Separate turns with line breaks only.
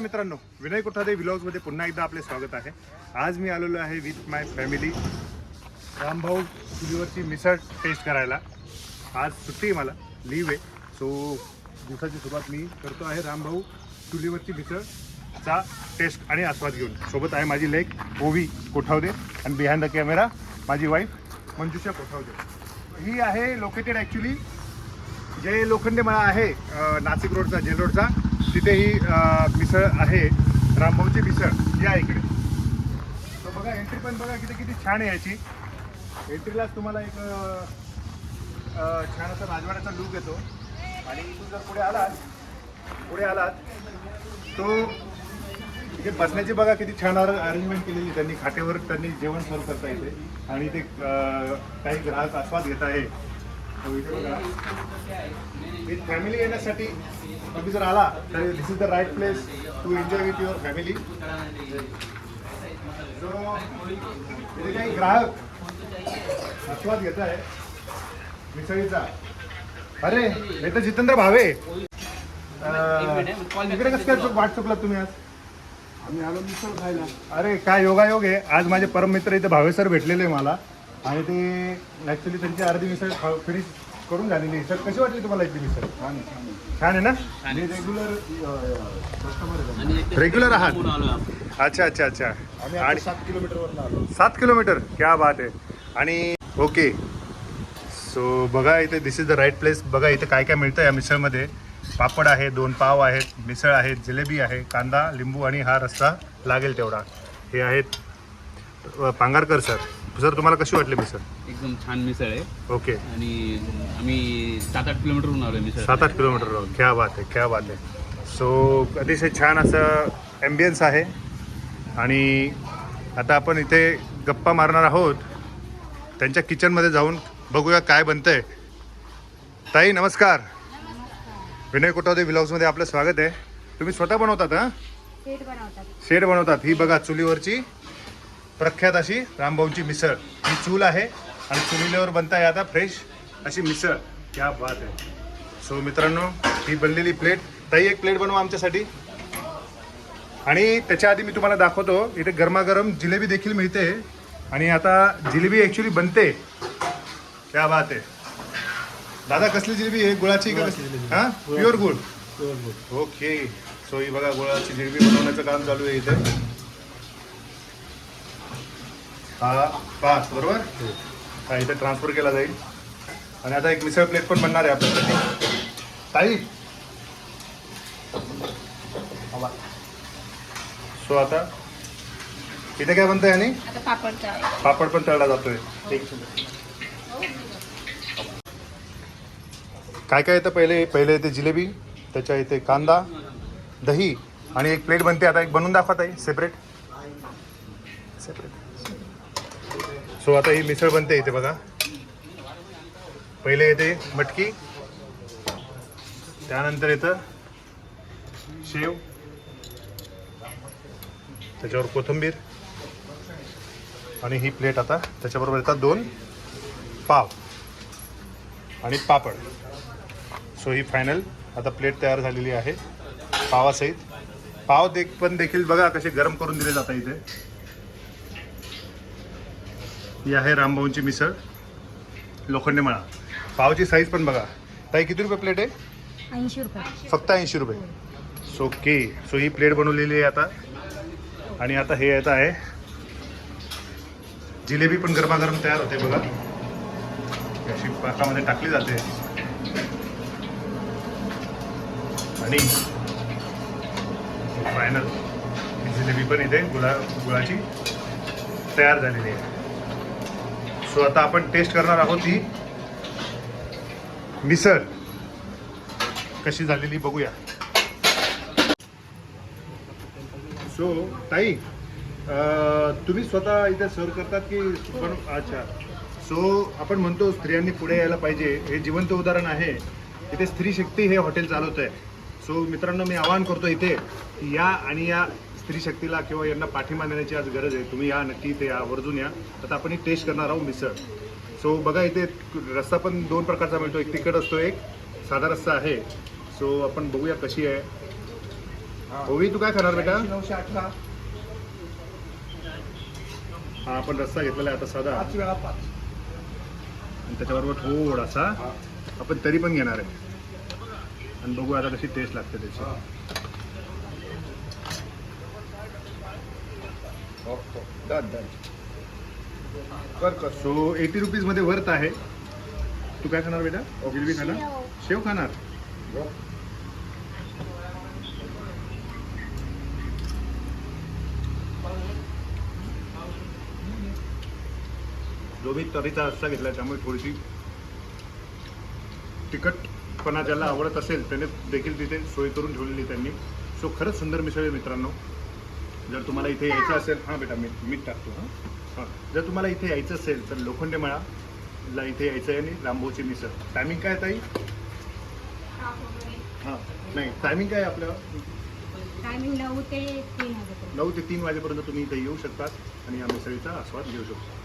मित्रांनो विनय कोठादे मध्ये पुन्हा एकदा आपले स्वागत आहे. आज मी आलेलो आहे विथ माय फॅमिली रामभाऊ चुलीवरची मिसळ टेस्ट करायला. आज सुट्टी आहे मला लीव आहे. सो दिवसाची सुरुवात मी करतो आहे रामभाऊ चुलीवरची मिसळचा टेस्ट आणि आस्वाद घेऊन. सोबत आहे माझी लेक ओवी कोठावदे आणि बिहाइंड द कॅमेरा माझी वाईफ मंजुषा कोठावदे. ही आहे लोकेटेड ॲक्च्युली जे लोखंडे मला आहे नाशिक रोडचा जेल रोडचा तिथे ही मिसळ आहे. रामभाऊची मिसळ या इकडे. तर बघा एंट्री पण बघा किती किती छान आहे याची. एंट्रीलाच तुम्हाला एक छान असा राजवाड्याचा लुक येतो. आणि इथून जर पुढे आलात पुढे आलात तो इथे बसण्याची बघा किती छान अरेंजमेंट केलेली त्यांनी. खाटेवर त्यांनी जेवण सर्व करता येते आणि ते काही ग्राहक आस्वाद घेत आहे. विथ फॅमिली येण्यासाठी तुम्ही जर आला तर this is the right place to enjoy with your family जो काही ग्राहक आस्वाद घेत आहे. मिसळीचा. अरे हे तर जितेंद्र भावे. अं, इकडे कसं काय वाट चुकलात तुम्ही आज?
आम्ही आलो मिसळ खायला.
अरे काय योगायोग आहे? आज माझे परममित्र इथे भावे सर भेटलेले आहे मला. आणि ते ॲक्च्युली त्यांची अर्धी मिसळ फिनिश करून झालेली आहे. सर कशी वाटली तुम्हाला इथली मिसळ?
छान आहे,
ना?
मी रेग्युलर कस्टमर आहे.
रेग्युलर आहात. अच्छा अच्छा अच्छा.
आम्ही
आणि
सात किलोमीटरवर आलो.
सात किलोमीटर? क्या बात आहे. आणि ओके. सो बघा इथे this is the right place बघा इथे काय काय मिळतं या मिसळमध्ये. पापड आहे दोन पाव आहेत मिसळ आहे जिलेबी आहे कांदा लिंबू आणि हा रस्सा लागेल तेवढा. हे आहेत अ, पांगारकर सर सर तुम्हाला कशी वाटली मिसळ?
एकदम छान मिसळ आहे.
ओके.
आणि आम्ही सात आठ किलोमीटरहून आलो मिसळ.
सात आठ किलोमीटर क्या बात आहे क्या बात आहे. सो अतिशय छान असं ॲम्बियन्स आहे. आणि आता आपण इथे गप्पा मारणार आहोत. त्यांच्या किचनमध्ये जाऊन बघूया काय बनतंय. ताई नमस्कार. विनय कोटावदे व्लॉग्समध्ये आपलं स्वागत आहे. तुम्ही स्वतः बनवतात हां? शेड बनवतात. ही बघा चुलीवरची. प्रख्यात अशी रामभाऊंची मिसळ. ही चूल आहे आणि चुलीवर बनताय आता फ्रेश अशी मिसळ. क्या बात आहे. सो मित्रांनो ही बनलेली प्लेट ताई एक प्लेट बनवा आमच्यासाठी. आणि त्याच्या आधी मी तुम्हाला दाखवतो इथे गरमागरम जिलेबी देखील मिळते. आणि आता जिलेबी ॲक्च्युली बनते. क्या बात आहे. दादा कसली जिलेबी आहे? गुळाची. हां? प्युअर गुळ. ओके सो ही बघा गुळाची जिलेबी बनवण्याचं काम चालू आहे इथे. हा पाच बरोबर? हा इथे ट्रान्सफर केला जाईल. आणि आता एक मिसळ प्लेट पण बनणार आहे आपल्यासाठी. ताई? सो आता इथे काय बनतंय आणि? पापड पण तळला जातोय. एक काय काय येतं पहिले? पहिले येते जिलेबी त्याच्या इथे कांदा दही आणि एक प्लेट बनते. आता एक बनवून दाखवत आहे सेपरेट सेपरेट सो आता ही मिसळ बनते इथे बघा. पहिले येते मटकी त्यानंतर येतं शेव त्याच्यावर कोथिंबीर आणि ही प्लेट आता त्याच्याबरोबर येतात दोन पाव आणि पापड. सो ही फायनल आता प्लेट तयार झालेली आहे पावासहित. पाव देख पण देखील बघा कसे गरम करून दिले जातात इथे. ही आहे रामभाऊंची मिसळ. लोखंडे मळा पावची साईज पण बघा. ताई किती रुपये प्लेट आहे?
ऐंशी रुपये.
फक्त ऐंशी रुपये. सो ओके सो ही प्लेट बनवलेली आहे आता. आणि आता हे येत आहे. जिलेबी पण गरमागरम तयार होते बघा. अशी पाकामध्ये टाकली जाते. आणि फायनल ही जिलेबी पण इथे गुळा गुळाची तयार झालेली आहे. सो आता आपण टेस्ट करणार आहोत ही. मिसळ. कशी झालेली बघूया. सो ताई तुम्ही स्वतः इथे सर्व करतात की पण अच्छा. सो आपण म्हणतो स्त्रियांनी पुढे यायला पाहिजे. हे जिवंत उदाहरण आहे. इथे स्त्री शक्ती हे हॉटेल चालवत आहे सो मित्रांनो मी आवाहन करतो इथे की या आणि या स्त्री शक्तीला किंवा यांना पाठिंबा देण्याची आज गरज आहे. तुम्ही या नक्की इथे या आवर्जून या. आता आपण ही टेस्ट करणार आहोत मिसळ. सो बघा इथे रस्सा पण दोन प्रकारचा मिळतो. एक तिखट असतो एक साधा रस्सा आहे. सो आपण बघूया कशी आहे. ओवी तू काय खाणार बेटा?
नऊशे
हा आपण रस्सा घेतलेला आहे आता साधा. आणि त्याच्याबरोबर थोडासा आपण तरी पण घेणार आहे. आणि बघू आता कशी टेस्ट लागते त्याची
हो हो डन डन कर कर.
सो एटी रुपीजमध्ये वर्थ आहे. तू काय खाणार बेटा? जिलबी खाणार?
शेव.
खाणार?
हो.
जो मी तरीचा रस्सा घेतला त्यामुळे थोडीशी तिखटपणा ज्याला आवडत असेल त्याने देखील तिथे सोय करून ठेवलेली त्यांनी. सो खरंच सुंदर मिसळ आहे मित्रांनो. जर तुम्हाला इथे यायचं असेल हां बेटा मीठ मीठ टाकतो हां. हां. जर तुम्हाला इथे यायचं असेल तर लोखंडे मळाला इथे यायचं आहे आणि रामभाऊची मिसळ. टायमिंग काय ताई? हां. नाही टायमिंग काय आपलं?
टायमिंग नऊ ते तीन वाजेपर्यंत.
नऊ ते तीन वाजेपर्यंत तुम्ही इथे येऊ शकतात आणि या मिसळीचा आस्वाद घेऊ शकता.